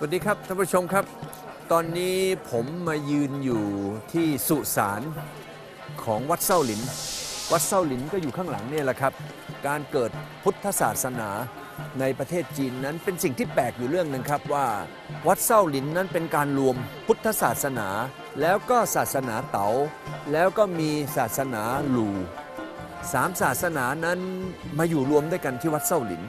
สวัสดีครับท่านผู้ชมครับ ตอนนี้ผมมายืนอยู่ที่สุสานของวัดเส้าหลิน วัดเส้าหลินก็อยู่ข้างหลังเนี่ยแหละครับ การเกิดพุทธศาสนาในประเทศจีนนั้นเป็นสิ่งที่แปลกอยู่เรื่องหนึ่งครับว่า วัดเส้าหลินนั้นเป็นการรวมพุทธศาสนา แล้วก็ศาสนาเต๋าแล้วก็มีศาสนาหลูสามศาสนานั้นมาอยู่รวมด้วยกันที่วัดเส้าหลิน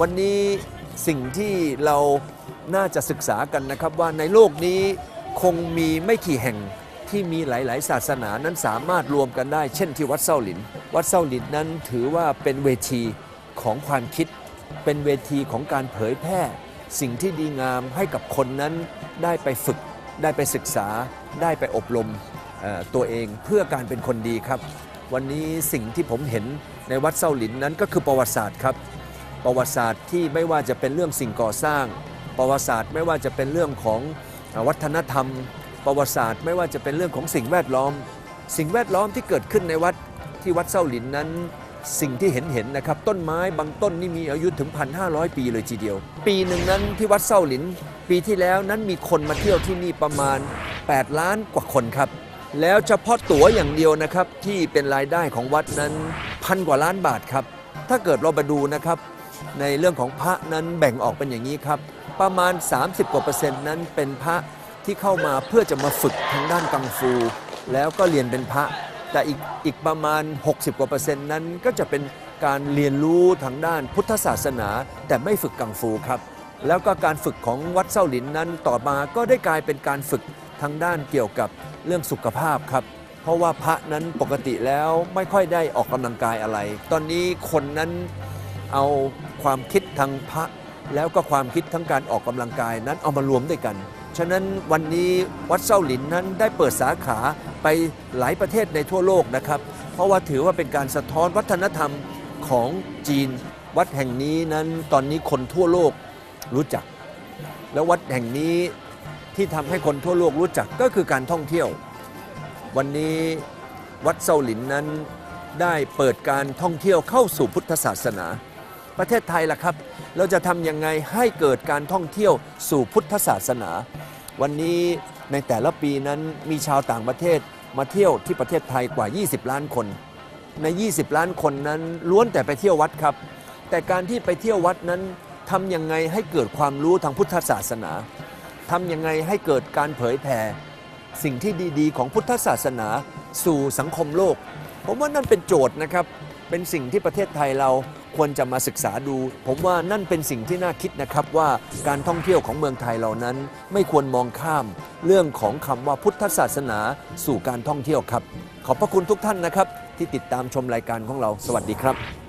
วันนี้สิ่งที่เราน่าจะศึกษากันนะครับว่าในโลกนี้คงมีไม่กี่แห่งที่มีหลาย ๆ ศาสนานั้นสามารถรวมกันได้ เช่นที่วัดเส้าหลิน วัดเส้าหลินนั้นถือว่าเป็นเวทีของความคิด เป็นเวทีของการเผยแพร่ สิ่งที่ดีงามให้กับคนนั้นได้ไปฝึก ได้ไปศึกษา ได้ไปอบรมตัวเองเพื่อการเป็นคนดีครับ วันนี้สิ่งที่ผมเห็นในวัดเส้าหลินนั้นก็คือประวัติศาสตร์ครับ ประวัติศาสตร์ที่ไม่ว่าจะเป็นเรื่องสิ่งก่อสร้าง ประวัติศาสตร์ไม่ว่าจะเป็นเรื่องของวัฒนธรรม ประวัติศาสตร์ไม่ว่าจะเป็นเรื่องของสิ่งแวดล้อม สิ่งแวดล้อมที่เกิดขึ้นในวัดที่วัดเส้าหลินนั้น สิ่งที่เห็นเห็นนะครับต้นไม้บางต้นนี่มีอายุถึง 1,500 ปีเลยทีเดียว ปีหนึ่งนั้นที่วัดเส้าหลิน ปีที่แล้วนั้นมีคนมาเที่ยวที่นี่ประมาณ 8 ล้านกว่าคนครับแล้วเฉพาะตั๋วอย่างเดียวนะครับที่เป็นรายได้ของวัดนั้นพันกว่าล้านบาทครับ ถ้าเกิดเรามาดูนะครับ ในเรื่องของพระนั้นแบ่งออกเป็นอย่างนี้ครับ ประมาณ 30กว่าเปอร์เซ็นต์นั้นเป็นพระที่เข้ามาเพื่อจะมาฝึกทางด้านกังฟู แล้วก็เรียนเป็นพระ แต่อีกอีกประมาณ 60กว่าเปอร์เซ็นต์นั้นก็จะเป็นการเรียนรู้ทางด้านพุทธศาสนา แต่ไม่ฝึกกังฟูครับ แล้วก็การฝึกของวัดเส้าหลินนั้นต่อมาก็ได้กลายเป็นการฝึกทางด้านเกี่ยวกับเรื่องสุขภาพครับ เพราะว่าพระนั้นปกติแล้วไม่ค่อยได้ออกกำลังกายอะไร ตอนนี้คนนั้นเอา ความคิดทางพระแล้วก็ความคิดทั้งการออกกำลังกายนั้นเอามารวมด้วยกัน ฉะนั้นวันนี้วัดเส้าหลินนั้นได้เปิดสาขาไปหลายประเทศในทั่วโลกนะครับ เพราะว่าถือว่าเป็นการสะท้อนวัฒนธรรมของจีน วัดแห่งนี้นั้นตอนนี้คนทั่วโลกรู้จัก แล้ววัดแห่งนี้ที่ทำให้คนทั่วโลกรู้จักก็คือการท่องเที่ยว วันนี้วัดเซาหลินนั้นได้เปิดการท่องเที่ยวเข้าสู่พุทธศาสนา ประเทศไทยล่ะครับ เราจะทำยังไงให้เกิดการท่องเที่ยวสู่พุทธศาสนา วันนี้ในแต่ละปีนั้นมีชาวต่างประเทศมาเที่ยวที่ประเทศไทยกว่า 20 ล้านคน ใน 20 ล้านคนนั้นล้วนแต่ไปเที่ยววัดครับ แต่การที่ไปเที่ยววัดนั้นทำยังไงให้เกิดความรู้ทางพุทธศาสนาทำยังไงให้เกิดการเผยแผ่สิ่งที่ดีๆ ของพุทธศาสนาสู่สังคมโลก ผมว่านั่นเป็นโจทย์นะครับ เป็นสิ่งที่ประเทศไทยเรา ควรจะมาศึกษาดู ผมว่านั่นเป็นสิ่งที่น่าคิดนะครับว่าการท่องเที่ยวของเมืองไทยเรานั้น ไม่ควรมองข้าม เรื่องของคำว่าพุทธศาสนาสู่การท่องเที่ยวครับ ขอบพระคุณทุกท่านนะครับ ที่ติดตามชมรายการของเรา สวัสดีครับ